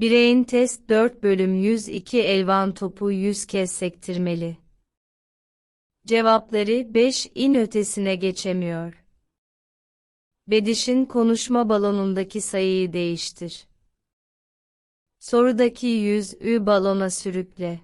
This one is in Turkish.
Bireyin test 4 bölüm 102 elvan topu 100 kez sektirmeli. Cevapları 5 in ötesine geçemiyor. Bediş'in konuşma balonundaki sayıyı değiştir. Sorudaki 100 ü balona sürükle.